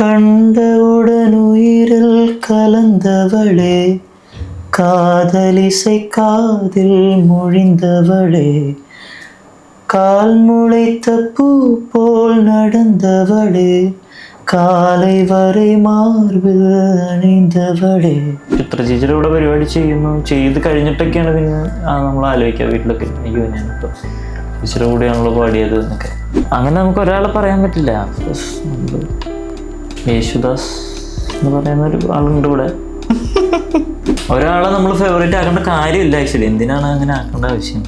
கண்டவுடனுயிரில் കലന്തവളേ காதலிசை காதில் மொழிந்தவளே கால் முளைத்த பூ போல் நடந்தவளே കാലൈ വരെ മാർബിൽ അണിന്തവളെ. ചിത്രചേച്ചിയുടെ കൂടെ പരിപാടി ചെയ്യുന്നു. ചെയ്ത് കഴിഞ്ഞിട്ടൊക്കെയാണ് പിന്നെ നമ്മൾ ആലോചിക്കുക വീട്ടിലൊക്കെ. അയ്യോ ഞാനിപ്പോൾ ചേച്ചിയുടെ കൂടെയാണല്ലോ പാടിയത് എന്നൊക്കെ. അങ്ങനെ നമുക്ക് ഒരാളെ പറയാൻ പറ്റില്ല. യേശുദാസ് എന്ന് പറയുന്ന ഒരു ആളുണ്ട് ഇവിടെ. ഒരാളെ നമ്മൾ ഫേവറേറ്റ് ആക്കേണ്ട കാര്യമില്ല ആക്ച്വലി എന്തിനാണ് അങ്ങനെ ആക്കേണ്ട ആവശ്യം?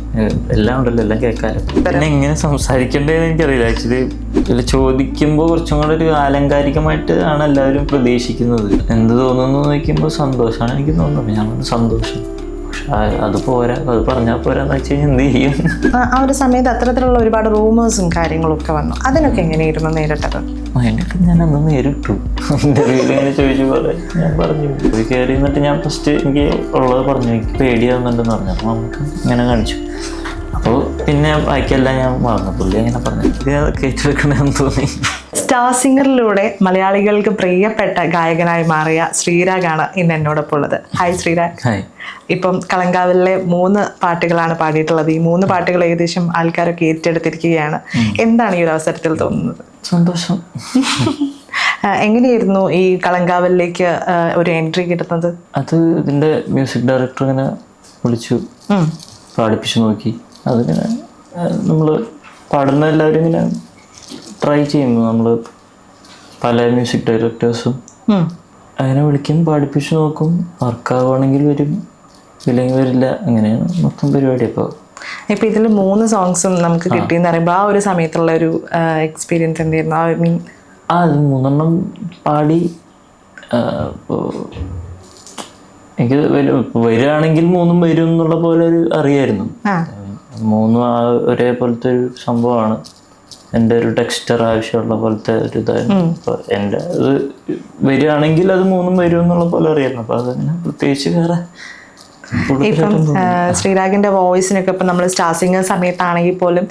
എല്ലാം ഉണ്ടല്ലോ എല്ലാം കേൾക്കാലോ. പിന്നെ എങ്ങനെ സംസാരിക്കേണ്ടതെന്ന് എനിക്കറിയില്ല. ആക്ച്വലി ഇതിൽ ചോദിക്കുമ്പോൾ കുറച്ചും കൂടെ ഒരു ആലങ്കാരികമായിട്ട് ആണ് എല്ലാവരും പ്രതീക്ഷിക്കുന്നത്. എന്ത് തോന്നുന്നു നോക്കുമ്പോൾ സന്തോഷമാണ് എനിക്ക് തോന്നുന്നത്. ഞാൻ സന്തോഷം. അത് പോരാ അത് പറഞ്ഞാൽ പോരാന്ന് വെച്ച് കഴിഞ്ഞാൽ എന്ത് ചെയ്യും? ആ- ഒരു സമയത്ത് അത്തരത്തിലുള്ള ഒരുപാട് റൂമേഴ്സും കാര്യങ്ങളും ഒക്കെ വന്നു. അതിനൊക്കെ എങ്ങനെയായിരുന്നു നേരിട്ടത്? അതിനൊക്കെ ഞാൻ അന്ന് നേരിട്ടു ഇന്റർവ്യൂവിൽ ഇങ്ങനെ ചോദിച്ചു പോലെ ഞാൻ പറഞ്ഞു. ഒരു കയറി എന്നിട്ട് ഞാൻ ഫസ്റ്റ് എനിക്ക് ഉള്ളത് പറഞ്ഞു. എനിക്ക് പേടിയാവുന്നുണ്ടെന്ന് പറഞ്ഞു. അപ്പോൾ നമുക്ക് ഇങ്ങനെ കാണിച്ചു. അപ്പോൾ പിന്നെ ബാക്കിയെല്ലാം ഞാൻ മറന്നു. പുള്ളി അങ്ങനെ പറഞ്ഞു. ഇത് കേട്ടെടുക്കണമെന്ന് തോന്നി? സ്റ്റാർ സിംഗറിലൂടെ മലയാളികൾക്ക് പ്രിയപ്പെട്ട ഗായകനായി മാറിയ ശ്രീരാഗാണ് ഇന്ന് എന്നോടൊപ്പം ഉള്ളത്. ഹായ് ശ്രീരാഗ്. ഹായ് ഇപ്പം കളങ്കാവിലെ മൂന്ന് പാട്ടുകളാണ് പാടിയിട്ടുള്ളത്. ഈ മൂന്ന് പാട്ടുകൾ ഏകദേശം ആൾക്കാരൊക്കെ ഏറ്റെടുത്തിരിക്കുകയാണ്. എന്താണ് ഈ ഒരു അവസരത്തിൽ തോന്നുന്നത്? സന്തോഷം. എങ്ങനെയായിരുന്നു ഈ കളങ്കാവലിലേക്ക് ഒരു എൻട്രി കിട്ടുന്നത്? അത് ഇതിന്റെ മ്യൂസിക് ഡയറക്ടർ ഇങ്ങനെ വിളിച്ചു. പാടിപ്പിച്ചു നോക്കി. അതിങ്ങനെ നമ്മൾ പാടുന്ന എല്ലാവരും ഇങ്ങനെ ട്രൈ ചെയ്യുന്നു. നമ്മൾ പല മ്യൂസിക് ഡയറക്ടേഴ്സും. അങ്ങനെ വിളിക്കും പാടിപ്പിച്ച് നോക്കും. വർക്കാവുകയാണെങ്കിൽ വരും ഇല്ലെങ്കിൽ വരില്ല. അങ്ങനെയാണ് മൊത്തം പരിപാടി. അപ്പോൾ ഇപ്പൊ ഇതിൽ മൂന്ന് സോങ്സും നമുക്ക് കിട്ടിയെന്ന് പറയുമ്പോൾ ആ ഒരു സമയത്തുള്ള ഒരു എക്സ്പീരിയൻസ് എന്തായിരുന്നു? I mean. ആ അത് മൂന്നെണ്ണം പാടി ആ, എനിക്ക് വരികയാണെങ്കിൽ മൂന്നും വരും എന്നുള്ള പോലെ ഒരു അറിയായിരുന്നു. മൂന്നും ആ ഒരേപോലത്തെ ഒരു സംഭവമാണ്. എന്റെ ഒരു ടെക്സ്ചർ ആവശ്യമുള്ള പോലത്തെ ഒരു ഇതായിരുന്നു. അപ്പോൾ എന്റെ അത് വരികയാണെങ്കിൽ അത് മൂന്നും വരും എന്നുള്ള പോലെ അറിയായിരുന്നു. അപ്പോൾ അതങ്ങനെ പ്രത്യേകിച്ച് വേറെ ഇപ്പം ശ്രീരാഗിന്റെ വോയിസിനൊക്കെ ഇപ്പം നമ്മൾ സ്റ്റാർ സിംഗർ സമയത്താണെങ്കിൽ പോലും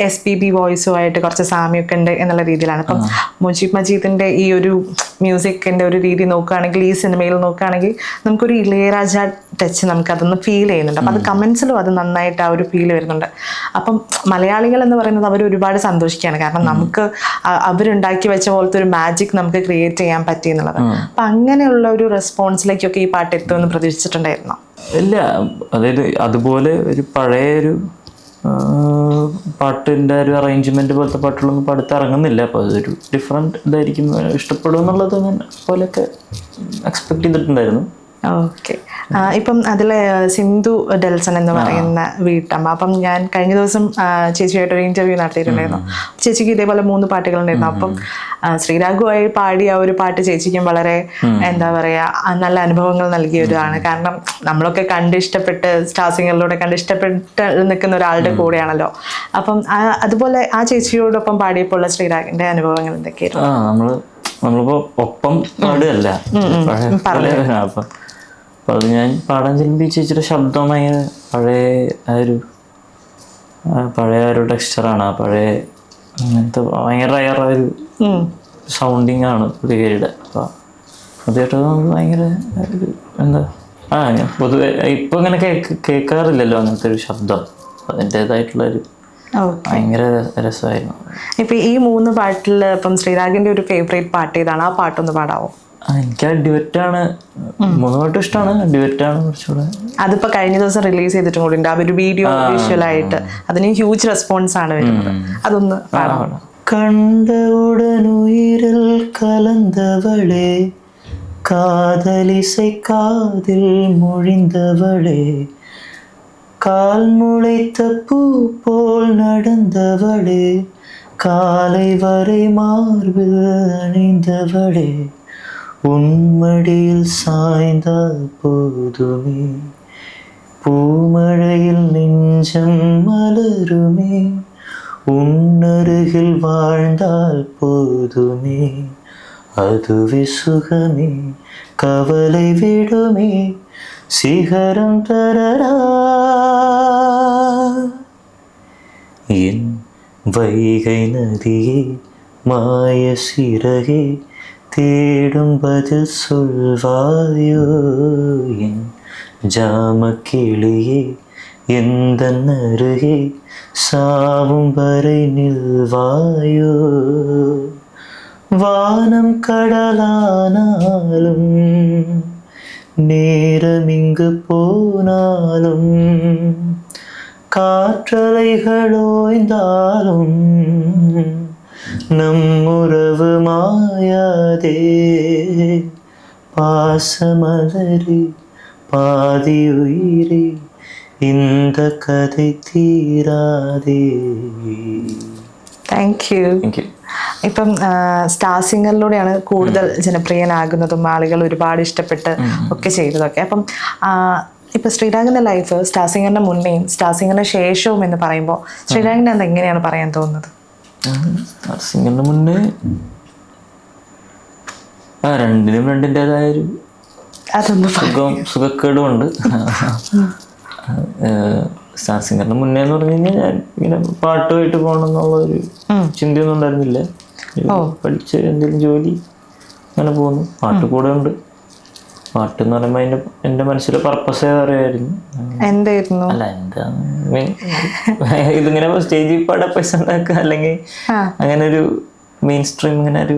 എസ് പി ബി വോയിസുമായിട്ട് കുറച്ച് സാമ്യമൊക്കെ ഉണ്ട് എന്നുള്ള രീതിയിലാണ്. അപ്പം മുജീബ് മജീദിന്റെ ഈ ഒരു മ്യൂസിക്കിന്റെ ഒരു രീതി നോക്കുകയാണെങ്കിൽ ഈ സിനിമയിൽ നോക്കുകയാണെങ്കിൽ നമുക്കൊരു ഇളയരാജ ടച്ച് നമുക്ക് അതൊന്ന് ഫീൽ ചെയ്യുന്നുണ്ട്. അപ്പം അത് കമൻസിലും അത് നന്നായിട്ട് ആ ഒരു ഫീൽ വരുന്നുണ്ട്. അപ്പം മലയാളികൾ എന്ന് പറയുന്നത് അവർ ഒരുപാട് സന്തോഷിക്കുകയാണ്. കാരണം നമുക്ക് അവരുണ്ടാക്കി വെച്ച പോലത്തെ ഒരു മാജിക് നമുക്ക് ക്രിയേറ്റ് ചെയ്യാൻ പറ്റി എന്നുള്ളത്. അപ്പം അങ്ങനെയുള്ള ഒരു റെസ്പോൺസിലേക്കൊക്കെ ഈ പാട്ട് എത്തുമെന്ന് പ്രതീക്ഷിച്ചിട്ടുണ്ടായിരുന്നു? ഇല്ല. അതായത് അതുപോലെ ഒരു പഴയ ഒരു പാട്ടിന്റെ ഒരു അറേഞ്ച്മെന്റ് പോലത്തെ പാട്ടുകളൊന്നും ഇപ്പം അടുത്ത് ഇറങ്ങുന്നില്ല അപ്പോൾ അതൊരു ഡിഫറെന്റ് ഇതായിരിക്കും. ഇഷ്ടപ്പെടും എന്നുള്ളത് ഞാൻ പോലെയൊക്കെ എക്സ്പെക്ട് ചെയ്തിട്ടുണ്ടായിരുന്നു. ഓക്കെ. ഇപ്പം അതിലെ സിന്ധു ഡെൽസൺ എന്ന് പറയുന്ന വീട്ടമ്മ. അപ്പം ഞാൻ കഴിഞ്ഞ ദിവസം ചേച്ചിയായിട്ട് ഒരു ഇന്റർവ്യൂ നടത്തിയിട്ടുണ്ടായിരുന്നു. ചേച്ചിക്ക് ഇതേപോലെ മൂന്ന് പാട്ടുകളുണ്ടായിരുന്നു. അപ്പം ശ്രീരാഘുവായി പാടി ആ ഒരു പാട്ട് ചേച്ചിക്കും വളരെ എന്താ പറയാ നല്ല അനുഭവങ്ങൾ നൽകിയ ഒരാണ് കാരണം നമ്മളൊക്കെ കണ്ട് ഇഷ്ടപ്പെട്ട് സ്റ്റാർ സിംഗറിലൂടെ കണ്ട് ഇഷ്ടപ്പെട്ട് നിൽക്കുന്ന ഒരാളുടെ കൂടെയാണല്ലോ. അപ്പം അതുപോലെ ആ ചേച്ചിയോടൊപ്പം പാടിയപ്പോൾ ഉള്ള ശ്രീരാഗിന്റെ അനുഭവങ്ങൾ എന്തൊക്കെയായിരുന്നു? നമ്മളിപ്പോ ഒപ്പം പാടുകയല്ല. പഴയ പോലെ അപ്പം അത് ഞാൻ പാടാൻ ചെല്ലുമ്പോൾ ചേച്ചിയുടെ ശബ്ദം ഭയങ്കര പഴയ ആ ഒരു പഴയ ഒരു ടെക്സ്ചറാണ് ആ പഴയ അങ്ങനത്തെ ഭയങ്കര റയർ ഒരു. സൗണ്ടിങ് ആണ് പുള്ളിക്കാരിയുടെ അപ്പോൾ അത് കേട്ടത് നമുക്ക് ഭയങ്കര ഒരു എന്താ ആ ഞാൻ പൊതുവെ ഇപ്പം അങ്ങനെ കേക്ക് കേൾക്കാറില്ലല്ലോ അങ്ങനത്തെ ഒരു ശബ്ദം. അതിന്റെതായിട്ടുള്ള ഒരു ഓക്കെ. ഭയങ്കര രസമായിരുന്നു. ഇപ്പൊ ഈ മൂന്ന് പാട്ടിൽ ഇപ്പം ശ്രീരാഗിന്റെ ഒരു ഫേവറേറ്റ് പാട്ട് ഏതാണ്? ആ പാട്ടൊന്ന് പാടാവോ? എനിക്ക് ഡിവറ്റാണ് മൂന്നുമായിട്ടും ഇഷ്ടമാണ് ഡിവറ്റാണ് കുറച്ചുകൂടെ. അതിപ്പോ കഴിഞ്ഞ ദിവസം റിലീസ് ചെയ്തിട്ടും കൂടി ആ ഒരു വീഡിയോ വിഷ്വൽ ആയിട്ട്. അതിന് ഹ്യൂജ് റെസ്പോൺസ് ആണ് വരുന്നത്. അതൊന്ന് കണ്ട ഉടനുയിരിൽ കലന്തവളെ കാതലിസൈ കാതിൽ മൊഴിന്തവളെ கால் முளைத்த பூ போல் நடந்தவளே காலை വരെ மார்பில் அணிந்தவளே உன்மடியில் சாய்ந்தால் போதுமே. பூமழையில் நெஞ்சம் மலருமே. உன்னருகில் வாழ்ந்தால் போதுமே. அதுவே சுகமே. கவலை விடுமே. சிகரம் தரரா. என் வைகை நதியே மாய சிறகே தேடும் பதில் சொல்வாயோ? என் ஜாம கிளியே எந்த அருகே சாவும் வரை நில்வாயோ? வானம் கடலானாலும் நேரம் இங்கு போனாலும் காற்றலைகள் ஓய்ந்தாலும் நம் உறவு மாயாதே பாசமலரி பாதி உயிரே இந்த கதை தீராதே താങ്ക് യു താങ്ക് യു ഇപ്പം സ്റ്റാർ സിംഗറിലൂടെയാണ് കൂടുതൽ ജനപ്രിയനാകുന്നതും ആളുകൾ ഒരുപാട് ഇഷ്ടപ്പെട്ട് ഒക്കെ ചെയ്തതൊക്കെ അപ്പം ആ, ഇപ്പൊ ശ്രീരാഗിന്റെ ലൈഫ് സ്റ്റാർ സിംഗറിന്റെ മുന്നേയും സ്റ്റാർ സിംഗറിന്റെ ശേഷവും എന്ന് പറയുമ്പോൾ ശ്രീരാഗിന്റെ അത് എങ്ങനെയാണ് പറയാൻ തോന്നുന്നത് നഴ്സിംഗിന് മുന്നേ ആ രണ്ടിനും രണ്ടിന്റെതായ ഒരു സുഖം സുഖക്കേടും ഉണ്ട് സ്റ്റാർ സിംഗറിന് മുന്നേ എന്ന് പറഞ്ഞു കഴിഞ്ഞാൽ ഞാൻ ഇങ്ങനെ പാട്ടുമായിട്ട് പോകണം എന്നുള്ള ഒരു ചിന്തയൊന്നും ഉണ്ടായിരുന്നില്ല. പഠിച്ച് എന്തെങ്കിലും ജോലി അങ്ങനെ പോകുന്നു. പാട്ട് കൂടെ ഉണ്ട്. പാട്ട് എന്ന് പറയുമ്പോൾ എന്റെ എന്റെ മനസ്സിലെ പർപ്പസ് അറിയായിരുന്നു എന്തായിരുന്നു? അല്ല എന്താ മീൻ ഇതിങ്ങനെ സ്റ്റേജിൽ പാടാ പൈസ ഉണ്ടാക്കുക അല്ലെങ്കിൽ അങ്ങനെ ഒരു മെയിൻ സ്ട്രീം ഇങ്ങനെ ഒരു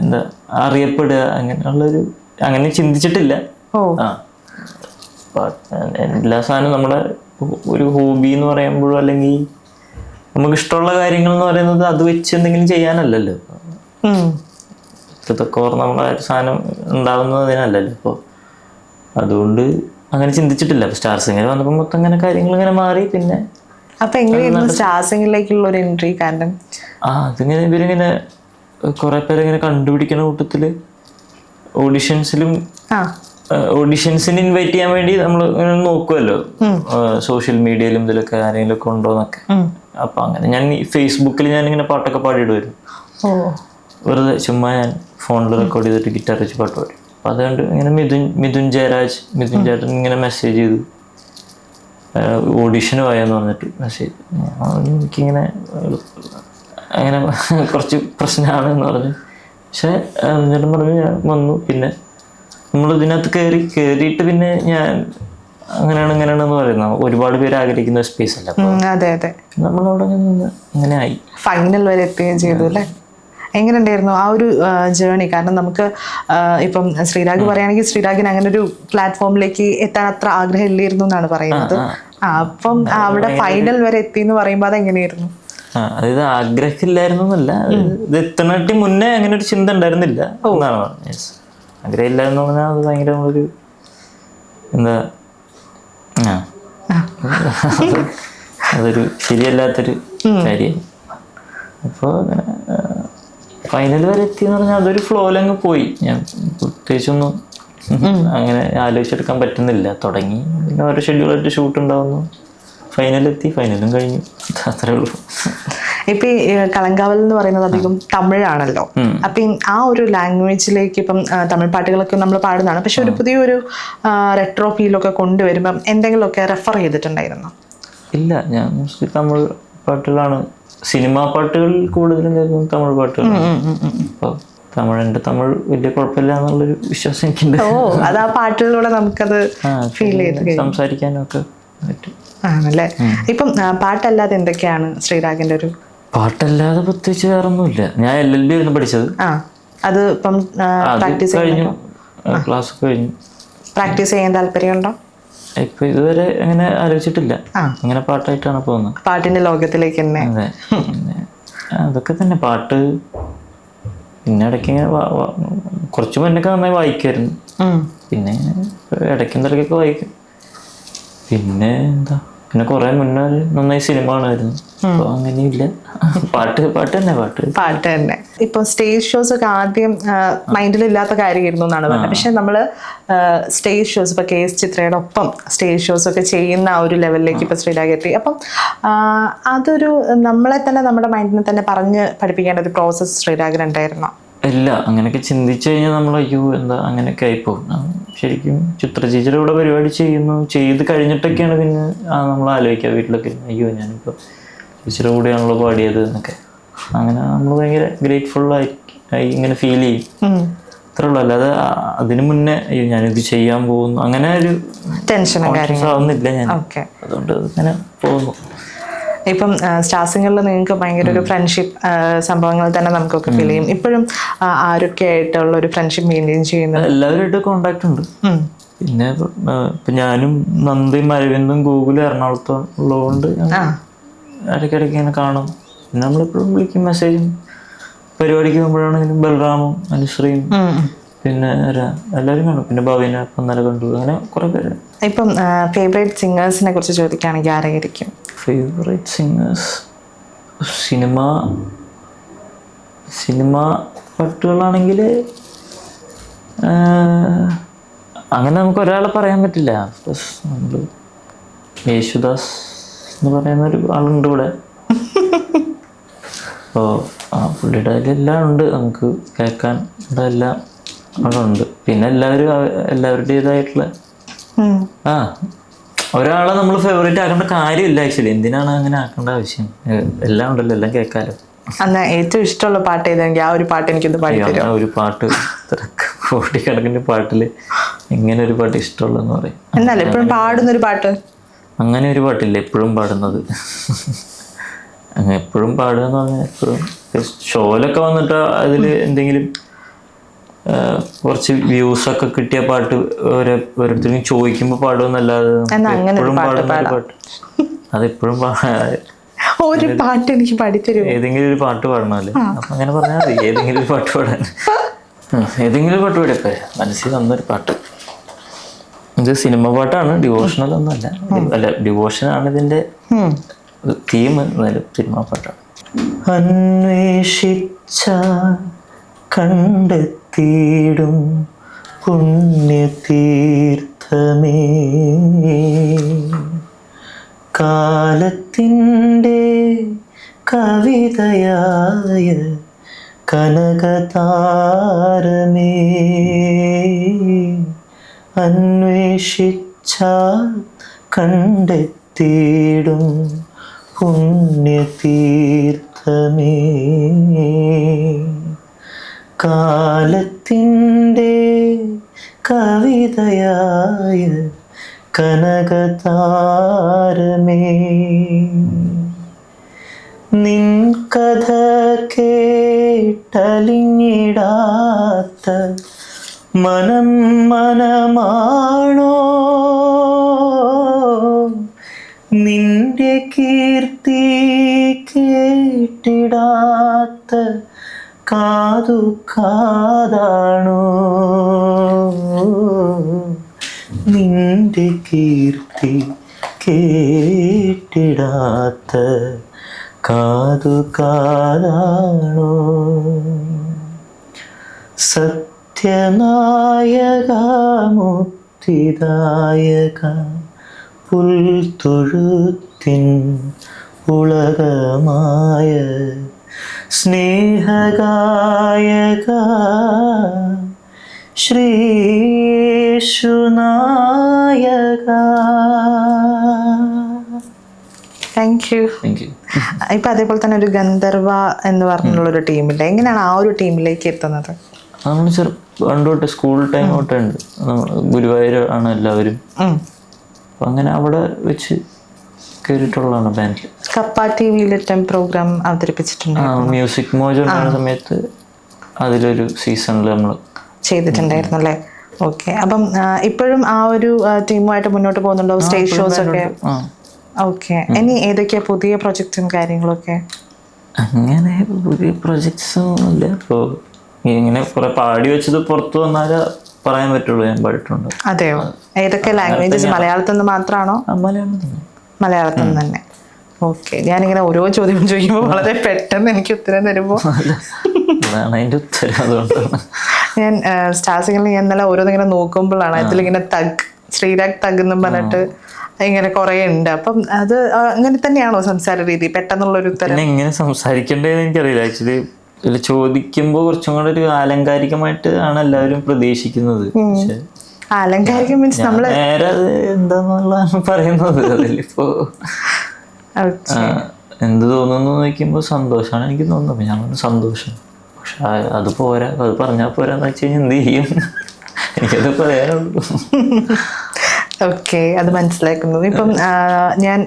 എന്താ അറിയപ്പെടുക അങ്ങനെയുള്ളൊരു അങ്ങനെ ചിന്തിച്ചിട്ടില്ല. എല്ലാ സാധനവും നമ്മുടെ ഒരു ഹോബി എന്ന് പറയുമ്പോഴും അല്ലെങ്കിൽ നമുക്ക് ഇഷ്ടമുള്ള കാര്യങ്ങൾ എന്ന് പറയുന്നത് അത് വെച്ച് എന്തെങ്കിലും ചെയ്യാനല്ലല്ലോ. ഇതൊക്കെ ഓർമ്മ നമ്മളെ ഒരു സാധനം ഉണ്ടാവുന്നതിനല്ലല്ലോ അപ്പോൾ അതുകൊണ്ട് അങ്ങനെ ചിന്തിച്ചിട്ടില്ല. അപ്പോൾ സ്റ്റാർ സിംഗർ വന്നപ്പോൾ മൊത്തം അങ്ങനെ കാര്യങ്ങൾ ഇങ്ങനെ മാറി. പിന്നെ അപ്പൊ എങ്ങനെയായിരുന്നു സ്റ്റാർ സിംഗറിലേക്കുള്ള ഒരു എൻട്രി കാരണം? ആ അതിങ്ങനെ ഇവരിങ്ങനെ കുറെ പേരെ ഇങ്ങനെ കണ്ടുപിടിക്കുന്ന കൂട്ടത്തിൽ ഓഡിഷൻസിലും ഓഡിഷൻസിന് ഇൻവൈറ്റ് ചെയ്യാൻ വേണ്ടി നമ്മൾ ഇങ്ങനെ നോക്കുമല്ലോ സോഷ്യൽ മീഡിയയിലും ഇതിലൊക്കെ ആരെങ്കിലും ഒക്കെ ഉണ്ടോന്നൊക്കെ ഉം. അപ്പൊ അങ്ങനെ ഞാൻ ഫേസ്ബുക്കിൽ ഞാൻ ഇങ്ങനെ പാട്ടൊക്കെ പാടിയിടുമായിരുന്നു വെറുതെ ചുമ്മാ ഞാൻ ഫോണിൽ റെക്കോർഡ് ചെയ്തിട്ട് ഗിറ്റാർ വെച്ച് പാട്ട് പാടി. അപ്പൊ അതുകൊണ്ട് ഇങ്ങനെ മിഥുൻ മിഥുൻ ജയരാജ് മിഥുൻ ചേട്ടൻ ഇങ്ങനെ മെസ്സേജ് ചെയ്തു. ഓഡിഷന് പോയെന്ന് പറഞ്ഞിട്ട് മെസ്സേജ് എനിക്കിങ്ങനെ അങ്ങനെ കുറച്ച് പ്രശ്നമാണ് എന്ന് പറഞ്ഞു. പക്ഷെ ചേട്ടൻ പറഞ്ഞു ഞാൻ വന്നു. പിന്നെ നമ്മൾ ഇതിനകത്ത് കയറി കയറിയിട്ട് പിന്നെ ഞാൻ അങ്ങനെയാണ് ഇങ്ങനെയാണെന്ന് പറയുന്നത് ഒരുപാട് പേര് ആഗ്രഹിക്കുന്ന സ്പേസ് അല്ല? അപ്പോൾ നമ്മളവിടെ നിന്ന് ആയി. ഫൈനൽ വരെ എത്തുകയും ചെയ്തു അല്ലേ? എങ്ങനെ ഉണ്ടായിരുന്നു ആ ഒരു ജേണി കാരണം നമുക്ക് ഇപ്പം ശ്രീരാഗ് പറയുകയാണെങ്കിൽ ശ്രീരാഗിന് അങ്ങനെ ഒരു പ്ലാറ്റ്ഫോമിലേക്ക് എത്താൻ അത്ര ആഗ്രഹം ഇല്ലായിരുന്നു എന്നാണ് പറയുന്നത്. അപ്പം അവിടെ ഫൈനൽ വരെ എത്തി എന്ന് പറയുമ്പോൾ അതെങ്ങനെയായിരുന്നു? അതായത് ആഗ്രഹമില്ലായിരുന്നു എന്നല്ല ഇത് എത്തണട്ടി മുന്നേ അങ്ങനെ ഒരു ചിന്ത ഉണ്ടായിരുന്നില്ല എന്നാണ്. ആഗ്രഹമില്ലായിരുന്നു പറഞ്ഞാൽ അത് ഭയങ്കര ഒരു എന്താ അതൊരു ശരിയല്ലാത്തൊരു കാര്യം. അപ്പോൾ അങ്ങനെ ഫൈനൽ വരെ എത്തി എന്ന് പറഞ്ഞാൽ അതൊരു ഫ്ലോയിലങ്ങ് പോയി. ഞാൻ പ്രത്യേകിച്ചൊന്നും അങ്ങനെ ആലോചിച്ചെടുക്കാൻ പറ്റുന്നില്ല. തുടങ്ങി. പിന്നെ ഓരോ ഷെഡ്യൂളായിട്ട് ഷൂട്ട് ഉണ്ടാവുന്നു. ഫൈനലെത്തി ഫൈനലും കഴിഞ്ഞു. അത്രേ ഉള്ളൂ. ഇപ്പൊ ഈ കളങ്കാവൽ എന്ന് പറയുന്നത് അധികം തമിഴാണല്ലോ. അപ്പൊ ആ ഒരു ലാംഗ്വേജിലേക്ക് ഇപ്പം തമിഴ് പാട്ടുകളൊക്കെ നമ്മൾ പാടുന്നതാണ്. പക്ഷെ ഒരു പുതിയൊരു റെട്രോ ഫീലൊക്കെ കൊണ്ടുവരുമ്പം എന്തെങ്കിലുമൊക്കെ റെഫർ ചെയ്തിട്ടുണ്ടായിരുന്നു? ഇല്ല. ഞാൻ തമിഴ് പാട്ടുകളാണ് സിനിമാ പാട്ടുകൾ കൂടുതലും കേൾക്കുന്നത് തമിഴ് പാട്ടുകളാണ് അപ്പോൾ തമിഴ് എന്റെ തമിഴ് വലിയ കുഴപ്പമില്ല എന്നുള്ളൊരു വിശ്വാസം എനിക്കുണ്ട്. ഓ അത് ആ പാട്ടുകളിലൂടെ നമുക്കത് ഫീൽ ചെയ്ത് സംസാരിക്കാനൊക്കെ പറ്റും. ആണല്ലേ? ഇപ്പം പാട്ടല്ലാതെ എന്തൊക്കെയാണ് ശ്രീരാഗിന്റെ ഒരു പാട്ടല്ലാതെ പ്രത്യേകിച്ച് വേറെ ഒന്നുമില്ല ഞാൻ എൽ എൽ ബി ആയിരുന്നു പഠിച്ചത്. അത് ഇപ്പം പ്രാക്ടീസ് കഴിഞ്ഞു. ക്ലാസ് കഴിഞ്ഞു. പ്രാക്ടീസ് ചെയ്യാൻ താല്പര്യമുണ്ടോ? ഇപ്പൊ ഇതുവരെ അങ്ങനെ ആലോചിച്ചിട്ടില്ല. അങ്ങനെ പാട്ടായിട്ടാണ് പോകുന്നത്. പാട്ടിന്റെ ലോകത്തിലേക്ക് തന്നെ. അതെ. അതൊക്കെ തന്നെ പാട്ട്. പിന്നെ ഇടയ്ക്ക് ഇങ്ങനെ കുറച്ച് മുന്നൊക്കെ നന്നായി വായിക്കുമായിരുന്നു. പിന്നെ ഇടയ്ക്കും തിരക്കൊക്കെ വായിക്കും. പിന്നെ എന്താ? പിന്നെ കുറെ മുന്നേ നന്നായി സിനിമ കാണായിരുന്നു. അപ്പൊ അങ്ങനെയില്ല. പാട്ട് പാട്ട് തന്നെ പാട്ട്. പാട്ട് തന്നെ. ഇപ്പൊ സ്റ്റേജ് ഷോസ് ഒക്കെ ആദ്യം മൈൻഡിൽ ഇല്ലാത്ത കാര്യമായിരുന്നു എന്നാണ് പറഞ്ഞത്. പക്ഷെ നമ്മൾ സ്റ്റേജ് ഷോസ് ഇപ്പൊ കെ എസ് ചിത്രയുടെ ഒപ്പം സ്റ്റേജ് ഷോസ് ഒക്കെ ചെയ്യുന്ന ആ ഒരു ലെവലിലേക്ക് ഇപ്പൊ ശ്രീരാഗ് എത്തി. അപ്പം അതൊരു നമ്മളെ തന്നെ നമ്മുടെ മൈൻഡിനെ തന്നെ പറഞ്ഞ് പഠിപ്പിക്കേണ്ട ഒരു പ്രോസസ്സ് ശ്രീരാഗിനുണ്ടായിരുന്നോ ഇല്ല. അങ്ങനെയൊക്കെ ചിന്തിച്ചു കഴിഞ്ഞാൽ നമ്മൾ അയ്യോ എന്താ അങ്ങനെയൊക്കെ ആയിപ്പോകും ശരിക്കും ചിത്രചേച്ചിയുടെ കൂടെ പരിപാടി ചെയ്യുന്നു ചെയ്ത് കഴിഞ്ഞിട്ടൊക്കെയാണ് പിന്നെ ആ നമ്മൾ ആലോചിക്കുക വീട്ടിലൊക്കെ. അയ്യോ ഞാനിപ്പോൾ ചേച്ചിയുടെ കൂടെയാണല്ലോ പാടിയത് എന്നൊക്കെ. അങ്ങനെ നമ്മൾ ഭയങ്കര ഗ്രേറ്റ്ഫുൾ ആയി ഇങ്ങനെ ഫീൽ ചെയ്യും. ഉം. അത്രേ അല്ലാതെ അതിനു മുന്നേ അയ്യോ ഞാനിത് ചെയ്യാൻ പോകുന്നു. അങ്ങനെ ഒരു ടെൻഷൻ ആവുന്നില്ല ഞാൻ അതുകൊണ്ട് അങ്ങനെ പോകുന്നു. ഇപ്പം സ്റ്റാർ സിംഗറിൽ നിങ്ങൾക്ക് ഭയങ്കര ഒരു ഫ്രണ്ട്ഷിപ്പ് സംഭവങ്ങൾ തന്നെ നമുക്കൊക്കെ ഫീൽ ചെയ്യും. ഇപ്പോഴും ആരൊക്കെ ആയിട്ടുള്ള ഒരു ഫ്രണ്ട്ഷിപ്പ് മെയിന്റെയിൻ ചെയ്യുന്നത്? എല്ലാവരുമായിട്ട് കോണ്ടാക്ട് ഉണ്ട്. പിന്നെ ഇപ്പൊ, ഞാനും നന്ദിയും അരവിന്ദും ഗൂഗിളും എറണാകുളത്തും ഉള്ളതുകൊണ്ട് ഇടയ്ക്കിടയ്ക്ക് ഇങ്ങനെ കാണും. പിന്നെ നമ്മളെപ്പോഴും വിളിക്കും മെസ്സേജും പരിപാടിക്ക് പോകുമ്പോഴാണെങ്കിലും ബൽറാമും അനുശ്രീയും. പിന്നെ എല്ലാവരും കണ്ടു പിന്നെ ഭവന ഒന്നര ഇന്നലെ കണ്ടു. അങ്ങനെ കുറേ പേര് ഇപ്പം ഫേവറേറ്റ് സിംഗേഴ്സിനെ കുറിച്ച് ചോദിക്കുകയാണെങ്കിൽ ആരായിരിക്കും? ഫേവറേറ്റ് സിംഗേഴ്സ് സിനിമ സിനിമ പാട്ടുകളാണെങ്കിൽ അങ്ങനെ നമുക്ക് ഒരാളെ പറയാൻ പറ്റില്ല. നമ്മൾ യേശുദാസ് എന്ന് പറയുന്ന ഒരു ആളുണ്ട് ഇവിടെ. അപ്പോൾ ആ പുള്ളിയുടെ അതിലെല്ലാം ഉണ്ട്. നമുക്ക് കേൾക്കാൻ ഇവിടെ എല്ലാം അവിടെ ഉണ്ട് പിന്നെ എല്ലാവരും എല്ലാവരുടേതായിട്ടുള്ള ആ. ഒരാളെ നമ്മൾ ഫേവറേറ്റ് ആക്കേണ്ട കാര്യമില്ല ആക്ച്വലി എന്തിനാണ് അങ്ങനെ ആക്കേണ്ട ആവശ്യം? എല്ലാം ഉണ്ടല്ലോ എല്ലാം കേൾക്കാലോ. അന്നാ ഏറ്റവും ഇഷ്ടമുള്ള പാട്ട് ഏതെങ്കിൽ ആ ഒരു പാട്ട് എനിക്കൊന്ന് പാടി ഒരു പാട്ട് കോടിക്കണക്കിന് പാട്ടിൽ ഇങ്ങനെ ഒരു പാട്ട് ഇഷ്ടമുള്ളെന്ന് പറയും. എന്നാലും എപ്പോഴും പാടുന്ന ഒരു പാട്ട്. അങ്ങനെ ഒരു പാട്ടില്ല എപ്പോഴും പാടുന്നത്. അങ്ങനെ എപ്പോഴും പാടുക എന്ന് പറഞ്ഞാൽ എപ്പോഴും ഷോയിലൊക്കെ വന്നിട്ട് അതിൽ എന്തെങ്കിലും കുറച്ച് വ്യൂസ് ഒക്കെ കിട്ടിയ പാട്ട് ഓരോ ഓരോരുത്തരും ചോദിക്കുമ്പോൾ പാടുമെന്നല്ലാതെ എന്നാ അങ്ങനെ ഒരു എപ്പോഴും പാടുന്ന ഒരു പാട്ട്. അതെപ്പോഴും ഒരു പാട്ട് എനിക്ക് പാടിത്തരൂ ഏതെങ്കിലും ഒരു പാട്ട് പാടണമല്ലേ? അപ്പൊ അങ്ങനെ പറഞ്ഞാൽ മതി. ഏതെങ്കിലും ഒരു പാട്ട് പാടാൻ. ഏതെങ്കിലും ഒരു പാട്ട് പാടിയപ്പോ മനസ്സിൽ വന്നൊരു പാട്ട്. ഇത് സിനിമ പാട്ടാണ് ഡിവോഷണൽ ഒന്നുമല്ല. അല്ല ഡിവോഷൻ ആണ് ഇതിന്റെ. തീം എന്നാലും സിനിമ പാട്ടാണ്. അന്വേഷിച്ച കണ്ടെത്തിയിടും പുണ്യതീർത്ഥമേ. കാലത്തിന്റെ കവിതയായ കനകതാരമേ. അന്വേഷിച്ച കണ്ടെത്തിയിടും പുണ്യതീർത്ഥമേ. കാലത്തിന്റെ കവിതയായ കനകതാരമേ. നിൻ കഥ കേട്ടലിഞ്ഞിടാത്ത മനം മനമാണോ? നിന്റെ കീർത്തി കേട്ടിടാത്ത കാതു കാതാണോ? നിന്റെ കീർത്തി കേട്ടിടാത്ത കാതു കാതാണോ? സത്യനായക മുക്തിദായക പുൽത്തൊഴുത്തിൻ ഉളകമായ സ്നേഹഗായക ശ്രീശുനായക താങ്ക് യു ഇപ്പൊ അതേപോലെ തന്നെ ഒരു ഗന്ധർവ എന്ന് പറഞ്ഞുള്ള ഒരു ടീമില്ല? എങ്ങനെയാണ് ആ ഒരു ടീമിലേക്ക് എത്തുന്നത്? നമ്മൾ ചെറു പണ്ട് തൊട്ട് സ്കൂൾ ടൈം തൊട്ടുണ്ട് ഗുരുവായൂർ ആണ് എല്ലാവരും. അപ്പം അങ്ങനെ അവിടെ വെച്ച് കയറിയിട്ടുള്ളതാണ് ബാൻഡിൽ കപ്പ ടി വിയിലിട്ടും പ്രോഗ്രാം അവതരിപ്പിച്ചിട്ടുണ്ട്. ആ മ്യൂസിക് മോജ് ഉണ്ടായിരുന്ന സമയത്ത് അതിലൊരു സീസണിൽ നമ്മൾ ചെയ്തിട്ടുണ്ടായിരുന്നു അല്ലേ ഓക്കെ അപ്പം ഇപ്പോഴും ആ ഒരു ടീമുമായിട്ട് മുന്നോട്ട് പോകുന്നുണ്ടോ? സ്റ്റേജ് ഷോസ് ഒക്കെ? ഓക്കെ ഇനി ഏതൊക്കെയാ പുതിയ പ്രൊജക്റ്റും കാര്യങ്ങളൊക്കെ? അങ്ങനെ പുതിയ പ്രൊജക്ട്സ് ഒന്നുമില്ല ഇപ്പോൾ ഇങ്ങനെ കുറെ പാടി വെച്ചത് പുറത്ത് വന്നാലേ പറയാൻ പറ്റുള്ളൂ. ഞാൻ പാടിട്ടുണ്ട് അതെയോ? ഏതൊക്കെ ലാംഗ്വേജസ് മലയാളത്തിൽ നിന്ന് മാത്രമാണോ മലയാളത്തിൽ മലയാളത്തിൽ നിന്ന് തന്നെ. ഓക്കെ. ഞാനിങ്ങനെ ഓരോ ചോദ്യം ചോദിക്കുമ്പോൾ വളരെ പെട്ടെന്ന് എനിക്ക് ഉത്തരം തരുമ്പോൾ ഞാൻ സ്റ്റാർ സിംഗറിൽ ഞാൻ ഇന്നലെ ഓരോന്നിങ്ങനെ നോക്കുമ്പോഴാണ് അതിലിങ്ങനെ തഗ് ശ്രീരാഗ് തഗ് എന്നും പറഞ്ഞിട്ട് ഇങ്ങനെ കുറെ ഉണ്ട്. അപ്പം അത് അങ്ങനെ തന്നെയാണോ സംസാര രീതി? പെട്ടെന്നുള്ള ഒരു ഉത്തരം എങ്ങനെ സംസാരിക്കേണ്ടതെന്ന് എനിക്കറിയില്ല. ആക്ച്വലി ചോദിക്കുമ്പോൾ കുറച്ചും കൂടെ ഒരു ആലങ്കാരികമായിട്ട് ആണ് എല്ലാവരും പ്രതീക്ഷിക്കുന്നത്. പക്ഷെ ആ, അലങ്കാരികം മീൻസ് നമ്മൾ നേരെ എന്താന്നുള്ളതാണ് പറയുന്നത് അതിലിപ്പോ. എന്ത് തോന്നുന്നു നോക്കുമ്പോൾ സന്തോഷമാണ് എനിക്ക് തോന്നുന്നത്. ഞാൻ സന്തോഷം. പക്ഷെ അത് പോരാ അത് പറഞ്ഞാൽ പോരാന്ന് വെച്ച് കഴിഞ്ഞാൽ എന്ത് ചെയ്യും? എനിക്കത് പറയാനുള്ളൂ. ഓക്കെ അത് മനസ്സിലാക്കുന്നത് ഇപ്പം ഞാൻ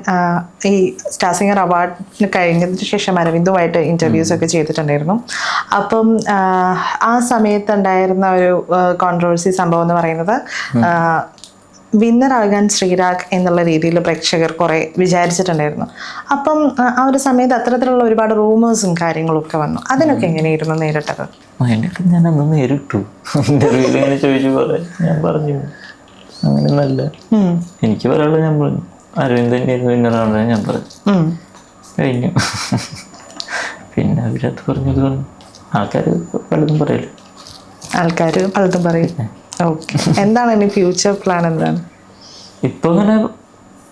ഈ സ്റ്റാർ സിംഗർ അവാർഡിന് കഴിഞ്ഞതിന് ശേഷം അരവിന്ദുമായിട്ട് ഇന്റർവ്യൂസ് ഒക്കെ ചെയ്തിട്ടുണ്ടായിരുന്നു. അപ്പം ആ, സമയത്തുണ്ടായിരുന്ന സമയത്ത് ഉണ്ടായിരുന്ന ഒരു കോൺട്രവേഴ്സി സംഭവം എന്ന് പറയുന്നത് വിന്നറാകാൻ ശ്രീരാഗ് എന്നുള്ള രീതിയിൽ പ്രേക്ഷകർ കുറെ വിചാരിച്ചിട്ടുണ്ടായിരുന്നു. അപ്പം ആ, ഒരു സമയത്ത് അത്തരത്തിലുള്ള ഒരുപാട് റൂമേഴ്സും കാര്യങ്ങളും ഒക്കെ വന്നു. അതിനൊക്കെ എങ്ങനെയായിരുന്നു നേരിട്ടത്? അതിനൊക്കെ ഞാൻ അന്ന് നേരിട്ടു. ചോദിച്ചു ഞാൻ പറഞ്ഞു. അങ്ങനെയൊന്നല്ല നല്ല എനിക്ക് പറയാനുള്ളത് ഞാൻ പറഞ്ഞു അരവിന്ദ് തന്നെയായിരുന്നു വിന്നറാണെന്ന് ഞാൻ പറഞ്ഞു. കഴിഞ്ഞു. പിന്നെ അവരത് പറഞ്ഞത് പറഞ്ഞു ആൾക്കാർ പലതും പറയല്ലേ ആൾക്കാർ പലതും പറയും. ഓക്കെ എന്താണ് ഇനി ഫ്യൂച്ചർ പ്ലാൻ എന്താണ്? ഇപ്പൊ അങ്ങനെ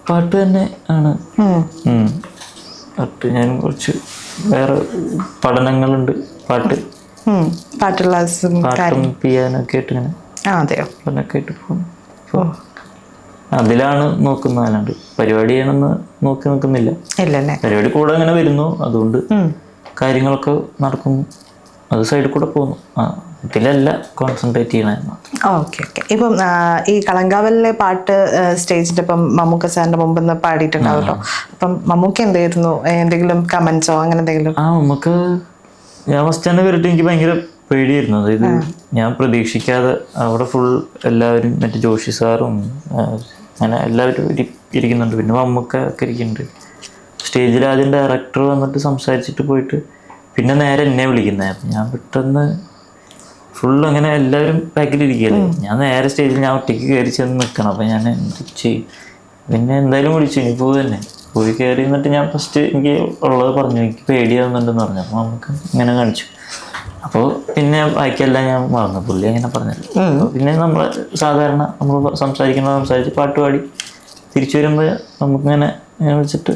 പാട്ട് തന്നെ ആണ്. പാട്ട് ഞാൻ കുറച്ച് വേറെ പഠനങ്ങളുണ്ട് പാട്ട്. പാട്ട് ക്ലാസ്സും പാട്ടും പിയാനൊക്കെ ആയിട്ട് ഇങ്ങനെ അതെയോ? അതൊക്കെ ആയിട്ട് പോകും അപ്പോൾ അതിലാണ് നോക്കുന്ന അല്ലാണ്ട് പരിപാടി ചെയ്യണമെന്ന് നോക്കി നിൽക്കുന്നില്ല. പരിപാടി കൂടെ അങ്ങനെ വരുന്നു. അതുകൊണ്ട് കാര്യങ്ങളൊക്കെ നടക്കുന്നു അത് സൈഡിൽ കൂടെ പോകുന്നു. ഇതിലല്ല കോൺസെൻട്രേറ്റ് ചെയ്യണമെന്ന് ഓക്കെ ഓക്കെ. ഇപ്പം ഈ കളങ്കാവലിലെ പാട്ട് സ്റ്റേജിന്റെ ഇപ്പം മമ്മൂക്ക സാറിന്റെ മുമ്പ് നിന്ന് പാടിയിട്ടുണ്ടാവല്ലോ അപ്പം മമ്മൂക്ക എന്തായിരുന്നു? എന്തെങ്കിലും കമന്റ്സോ അങ്ങനെ എന്തെങ്കിലും? ആ നമുക്ക് ഞാൻ ഫസ്റ്റ് തന്നെ വരട്ടെ എനിക്ക് ഭയങ്കര പേടിയായിരുന്നു. അതായത് ഞാൻ പ്രതീക്ഷിക്കാതെ അവിടെ ഫുൾ എല്ലാവരും മറ്റേ ജോഷി സാറും അങ്ങനെ എല്ലാവരും ഇരിക്കുന്നുണ്ട്. പിന്നെ മമ്മൂക്ക ഒക്കെ ഇരിക്കുന്നുണ്ട്. സ്റ്റേജിൽ ആദ്യം ഡയറക്ടർ വന്നിട്ട് സംസാരിച്ചിട്ട് പോയിട്ട് പിന്നെ നേരെ എന്നെ വിളിക്കുന്നത് അപ്പം ഞാൻ പെട്ടെന്ന് ഫുൾ അങ്ങനെ എല്ലാവരും പാക്കിലിരിക്കുകയല്ലേ ഞാൻ നേരെ സ്റ്റേജിൽ ഞാൻ ഒറ്റയ്ക്ക് കയറി ചെന്ന് നിൽക്കണം അപ്പം ഞാൻ എന്ത് ചെയ്യും പിന്നെ എന്തായാലും വിളിച്ചു. ഇനി പോകുക തന്നെ. പോയി കയറി എന്നിട്ട് ഞാൻ ഫസ്റ്റ് എനിക്ക് ഉള്ളത് പറഞ്ഞു. എനിക്ക് പേടിയാവുന്നുണ്ടെന്ന് പറഞ്ഞു. അപ്പം നമുക്ക് ഇങ്ങനെ കാണിച്ചു. അപ്പോൾ പിന്നെ ബാക്കിയെല്ലാം ഞാൻ മറന്നു. പുള്ളി അങ്ങനെ പറഞ്ഞത് പിന്നെ നമ്മൾ സാധാരണ നമ്മൾ സംസാരിക്കുന്ന സംസാരിച്ച് പാട്ട് പാടി തിരിച്ചു വരുമ്പോൾ നമുക്കിങ്ങനെ ഇങ്ങനെ വിളിച്ചിട്ട്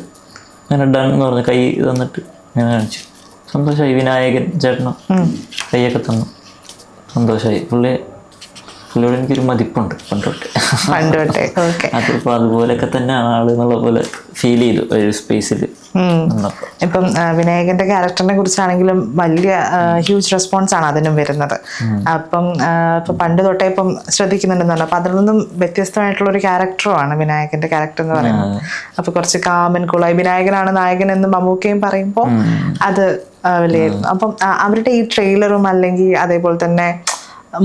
ഇങ്ങനെ ഡൺ എന്ന് പറഞ്ഞു കൈ തന്നിട്ട് ഇങ്ങനെ കാണിച്ചു. സന്തോഷമായി വിനായകൻ ചേട്ടനും കൈയൊക്കെ തന്നു. സന്തോഷമായി പുള്ളി പുള്ളിയോട് എനിക്കൊരു മതിപ്പുണ്ട്. പണ്ടോട്ടെ. പണ്ടോട്ടെ. അതിപ്പോൾ അതുപോലെയൊക്കെ തന്നെയാണ് ആൾ എന്നുള്ള പോലെ ഫീൽ ചെയ്തു. ഒരു സ്പേസിൽ ഇപ്പം വിനായകന്റെ ക്യാരക്ടറിനെ കുറിച്ചാണെങ്കിലും വലിയ ഹ്യൂജ് റെസ്പോൺസ് ആണ് അതിനും വരുന്നത്. അപ്പം ഇപ്പൊ പണ്ട് തൊട്ടേ ഇപ്പം ശ്രദ്ധിക്കുന്നുണ്ടെന്നുണ്ട് അപ്പൊ അതിൽ നിന്നും വ്യത്യസ്തമായിട്ടുള്ള ഒരു ക്യാരക്ടറുമാണ് വിനായകന്റെ ക്യാരക്ടർ എന്ന് പറയുന്നത്. അപ്പൊ കുറച്ച് കാമൻ കുളായി. വിനായകനാണ് നായകൻ എന്ന് മമ്മൂക്കയും പറയുമ്പോൾ അത് വലിയ വലിയായിരുന്നു അപ്പം അവരുടെ ഈ ട്രെയിലറും അല്ലെങ്കിൽ അതേപോലെ തന്നെ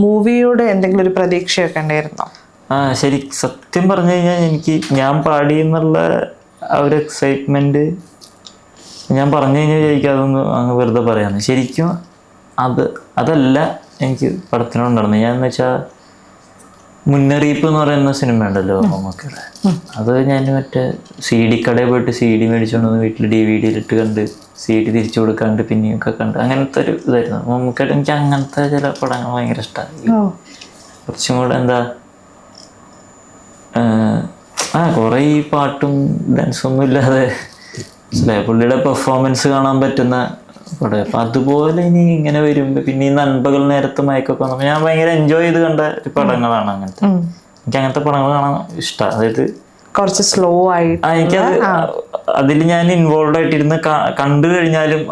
മൂവിയോട് എന്തെങ്കിലും ഒരു പ്രതീക്ഷയൊക്കെ ഉണ്ടായിരുന്നോ? ആ ശരി. സത്യം പറഞ്ഞു കഴിഞ്ഞാൽ എനിക്ക് ഞാൻ പാടി എന്നുള്ള ആ ഒരു എക്സൈറ്റ്മെന്റ് ഞാൻ പറഞ്ഞു കഴിഞ്ഞാൽ എനിക്ക് അതൊന്ന് അങ്ങ് വെറുതെ പറയാമെന്ന് ശരിക്കും അത് അതല്ല എനിക്ക് പടത്തിനോടുണ്ടായിരുന്നത് ഞാൻ എന്ന് വെച്ചാൽ മുന്നറിയിപ്പ് എന്ന് പറയുന്ന സിനിമ ഉണ്ടല്ലോ മമ്മൂക്കയുടെ. അത് ഞാൻ മറ്റേ സി ഡി കടയിൽ പോയിട്ട് സി ഡി മേടിച്ചുകൊണ്ട് വന്ന് വീട്ടിൽ ഡി വി ഡിയിലിട്ട് കണ്ട് സി ഡി തിരിച്ചു കൊടുക്കാണ്ട് പിന്നെയൊക്കെ കണ്ട് അങ്ങനത്തെ ഒരു ഇതായിരുന്നു. മമ്മൂക്കായിട്ട് എനിക്ക് അങ്ങനത്തെ ചില പടങ്ങൾ ഭയങ്കര ഇഷ്ടമാണ് കുറച്ചും കൂടെ എന്താ ആ കുറേ ഈ പാട്ടും ഡാൻസും ഒന്നും ഇല്ലാതെ? പുള്ളിയുടെ പെർഫോമൻസ് കാണാൻ പറ്റുന്ന പടം. അപ്പം അതുപോലെ ഇനി ഇങ്ങനെ വരുമ്പോൾ പിന്നെ ഈ നൻപകൾ നേരത്തെ മയക്കൊക്കെ വന്നപ്പോൾ ഞാൻ ഭയങ്കര എൻജോയ് ചെയ്ത് കണ്ട ഒരു പടങ്ങളാണ് അങ്ങനത്തെ. എനിക്ക് അങ്ങനത്തെ പടങ്ങൾ കാണാൻ ഇഷ്ടമാണ് അതായത് കുറച്ച് സ്ലോ ആയിട്ട് എനിക്കത് അതിൽ ഞാൻ ഇൻവോൾവ് ആയിട്ടിരുന്ന് കണ്ടു കഴിഞ്ഞാലും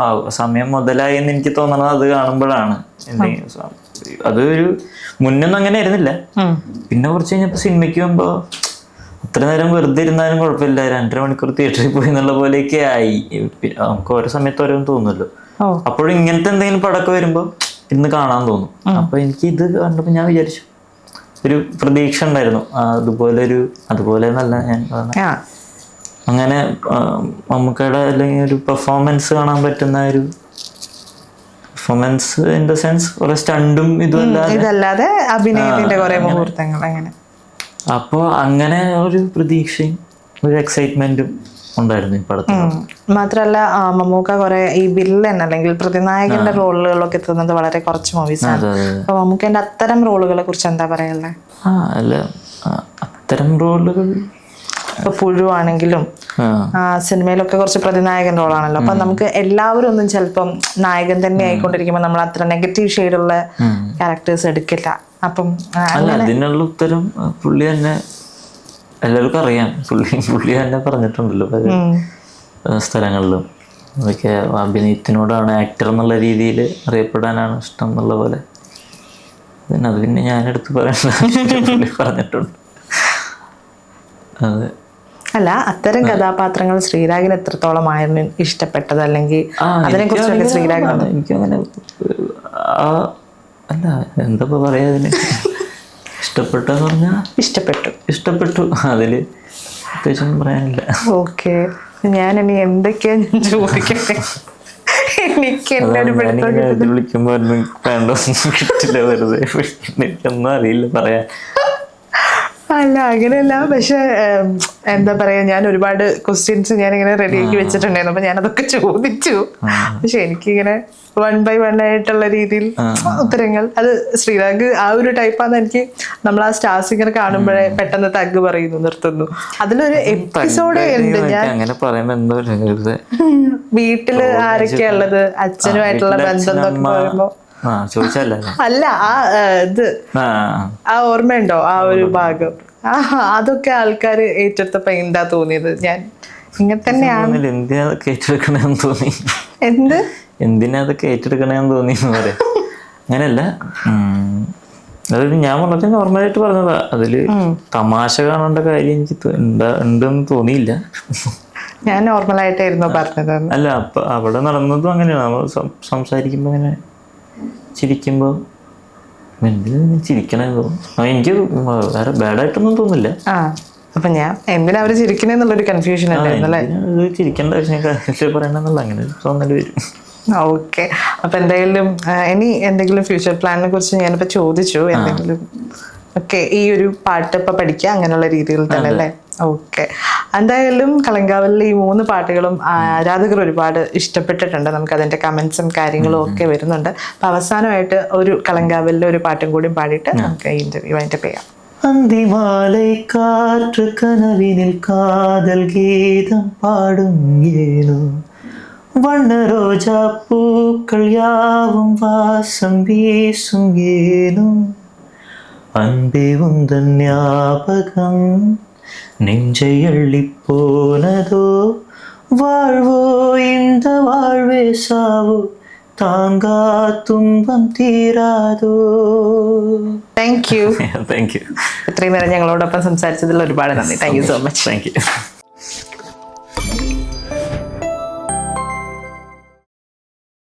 സമയം മുതലായി എന്ന് എനിക്ക് തോന്നണത് അത് കാണുമ്പോഴാണ്. അതൊരു മുന്നൊന്നും അങ്ങനെ ആയിരുന്നില്ല. പിന്നെ കുറച്ച് കഴിഞ്ഞപ്പോൾ സിനിമയ്ക്ക് പോകുമ്പോൾ അത്ര നേരം വെറുതെ ഇരുന്നാലും കുഴപ്പമില്ല. രണ്ടര മണിക്കൂർ തിയേറ്ററിൽ പോയി എന്നുള്ള പോലെയൊക്കെ ആയി. നമുക്ക് ഓരോ സമയത്ത് ഓരോന്ന് തോന്നുമല്ലോ അപ്പോഴും ഇങ്ങനത്തെ എന്തെങ്കിലും പടമൊക്കെ വരുമ്പോൾ ഇന്ന് കാണാൻ തോന്നും. അപ്പൊ എനിക്ക് ഇത് കണ്ടപ്പോൾ ഞാൻ വിചാരിച്ചു. ഒരു പ്രതീക്ഷ ഉണ്ടായിരുന്നു. അതുപോലെ ഒരു അതുപോലെ നല്ല ഞാൻ അങ്ങനെ മമ്മൂക്കയുടെ അല്ലെങ്കിൽ ഒരു പെർഫോമൻസ് കാണാൻ പറ്റുന്ന ഒരു പെർഫോമൻസ് ഇൻ ദ സെൻസ് കുറെ സ്റ്റണ്ടും ഇതും അല്ലാതെ. ഇതല്ലാതെ അഭിനയത്തിന്റെ കുറെ മുഹൂർത്തങ്ങൾ അങ്ങനെ. അപ്പോൾ അങ്ങനെ ഒരു പ്രതീക്ഷയും ഒരു എക്സൈറ്റ്മെന്റും ഉണ്ടായിരുന്നു ഈ പടത്തിൽ മമ്മൂക്ക കുറെ ഈ വില്ലൻ അല്ലെങ്കിൽ പ്രതിനായകന്റെ റോളുകളൊക്കെ എത്തുന്നത് വളരെ കുറച്ച് മൂവീസ് അപ്പൊ മമ്മൂക്കന്റെ അത്തരം റോളുകളെ കുറിച്ച് എന്താ പറയാനുള്ളത് ആ അല്ല അത്തരം റോളുകൾ. ഇപ്പൊ പുഴുവാണെങ്കിലും സിനിമയിലൊക്കെ കുറച്ച് പ്രതിനായകൻ റോളാണല്ലോ. അപ്പൊ നമുക്ക് എല്ലാവരും ഒന്നും ചിലപ്പം നായകൻ തന്നെ ആയിക്കൊണ്ടിരിക്കുമ്പോൾ നമ്മൾ അത്ര നെഗറ്റീവ് ഷെയ്ഡുള്ള ക്യാരക്ടേഴ്സ് എടുക്കില്ല. അപ്പം അല്ല അതിനുള്ള ഉത്തരം പുള്ളി തന്നെ എല്ലാവർക്കും അറിയാം. പുള്ളി പുള്ളി തന്നെ പറഞ്ഞിട്ടുണ്ടല്ലോ. പല സ്ഥലങ്ങളിലും. അതൊക്കെ അഭിനയത്തിനോടാണ് ആക്ടർ എന്നുള്ള രീതിയിൽ അറിയപ്പെടാനാണ് ഇഷ്ടം എന്നുള്ള പോലെ. പിന്നെ അത് പിന്നെ ഞാനെടുത്ത് പറയണ്ട. പറഞ്ഞിട്ടുണ്ട്. അതെ. അല്ല അത്തരം കഥാപാത്രങ്ങൾ ശ്രീരാഗിന് എത്രത്തോളമായിരുന്നു ഇഷ്ടപ്പെട്ടത്? അല്ലെങ്കിൽ അതിനെ കുറിച്ചൊക്കെ എനിക്കങ്ങനെ- ശ്രീരാഗ് എനിക്കങ്ങനെ ആ അല്ല എന്താ പറയാ അതിന്? ഇഷ്ടപ്പെട്ടെന്ന് പറഞ്ഞാൽ ഇഷ്ടപ്പെട്ടു. ഇഷ്ടപ്പെട്ടു. അതിൽ അത്യാവശ്യം പറയാനില്ല. ഓക്കെ. ഞാൻ ഇനി എന്തൊക്കെയാ ഞാൻ ചോദിക്കട്ടെ? എനിക്ക് എന്നെ ഒരു പിടുത്തം ഞാനിങ്ങനെ ഇത് വിളിക്കുമ്പോ ഒന്നും വേണ്ട കിട്ടില്ല വെറുതെ. എനിക്കൊന്നും അറിയില്ല പറയാൻ. അല്ല അങ്ങനെയല്ല. പക്ഷെ എന്താ പറയാ ഞാൻ ഒരുപാട് ക്വസ്റ്റ്യൻസ് ഞാൻ ഇങ്ങനെ റെഡിയാക്കി വെച്ചിട്ടുണ്ടായിരുന്നു. അപ്പൊ ഞാനതൊക്കെ ചോദിച്ചു. പക്ഷെ എനിക്കിങ്ങനെ വൺ ബൈ വൺ ആയിട്ടുള്ള രീതിയിൽ ഉത്തരങ്ങൾ. അത് ശ്രീരാഗ് ആ ഒരു ടൈപ്പാന്ന് എനിക്ക് നമ്മൾ ആ സ്റ്റാർസ് ഇങ്ങനെ കാണുമ്പോഴേ പെട്ടെന്ന് തഗ് പറയുന്നു നിർത്തുന്നു. അതിലൊരു എപ്പിസോഡ് ഉണ്ട് ഞാൻ. അങ്ങനെ പറയുമ്പോ വീട്ടിൽ ആരൊക്കെയാ ഉള്ളത്? അച്ഛനുമായിട്ടുള്ള ബന്ധം എന്നൊക്കെ പറയുമ്പോ. ചോദിച്ചല്ലേ അല്ല ആ ഇത് ആ ഓർമ്മയുണ്ടോ? ആ ഒരു ഭാഗം. ആ അതൊക്കെ ആൾക്കാർ ഏറ്റെടുത്തപ്പോ എന്താ തോന്നിയത്? ഞാൻ ഇങ്ങനെ തന്നെയാണ്. എന്തിനാ അതൊക്കെ തോന്നി. എന്ത്? എന്തിനാ അതൊക്കെ ഏറ്റെടുക്കണെന്ന് തോന്നി എന്ന് പറയാം. അങ്ങനെയല്ല. അതൊരു ഞാൻ വളരെ നോർമലായിട്ട് പറഞ്ഞതാ. അതിൽ തമാശ കാണേണ്ട കാര്യം എനിക്ക് ഉണ്ടെന്ന് തോന്നിയില്ല. ഞാൻ നോർമലായിട്ടായിരുന്നു പറഞ്ഞത് അല്ല അപ്പൊ അവിടെ നടന്നതും അങ്ങനെയാണ്. നമ്മൾ സംസാരിക്കുമ്പോ അങ്ങനെ ചിരിക്കുമ്പോ എന്തിനാ ഇങ്ങനെ ചിരിക്കണേ തോന്നും ആ, എനിക്ക് വേറെ ബാഡായിട്ടൊന്നും തോന്നില്ല ആ അപ്പൊ ഞാൻ എന്തിനാ അവർ ചിരിക്കണെന്നുള്ളൊരു കൺഫ്യൂഷൻ അല്ലേ ചിരിക്കേണ്ട ആവശ്യം? പറയണമെന്നുള്ള അങ്ങനെ തോന്നൽ വരും. ഓക്കെ. അപ്പൊ എന്തെങ്കിലും ഇനി എന്തെങ്കിലും ഫ്യൂച്ചർ പ്ലാനിനെ കുറിച്ച് ഞാനിപ്പോ ചോദിച്ചു എന്തെങ്കിലും ഓക്കെ ഈ ഒരു പാട്ട് ഇപ്പൊ പഠിക്കുക അങ്ങനെയുള്ള രീതിയിൽ തന്നെ അല്ലേ? ഓക്കെ. എന്തായാലും കളങ്കാവലിൽ ഈ മൂന്ന് പാട്ടുകളും ആരാധകർ ഒരുപാട് ഇഷ്ടപ്പെട്ടിട്ടുണ്ട്. നമുക്ക് അതിന്റെ കമന്റ്സും കാര്യങ്ങളും ഒക്കെ വരുന്നുണ്ട്. അപ്പൊ അവസാനമായിട്ട് ഒരു കളങ്കാവലിലെ ഒരു പാട്ടും കൂടി പാടിയിട്ട് നമുക്ക് ഇന്റർവ്യൂ അതിന്റെ പെയ്യാം അന്തിമാലയ്ക്കാറ്റ് കാറ്റ് കനവിനിൽ കാതൽ ഗീതം പാടും ഏനോ വണ്ണ റോജാപ്പൂക്കൾ യാവും വാസം വീസും ഏനോ. അൻപേ ஞாபகம் நெஞ்சை அள்ளிப் போனதோ வாழ்வோ இந்த வாழ்வே சாவோ தாங்கா துன்பம் தீராதோ താങ്ക് യു താങ്ക് യു ഇത്രയും നേരം ഞങ്ങളോടൊപ്പം സംസാരിച്ചതിൽ ഒരുപാട് നന്ദി thank you so much thank you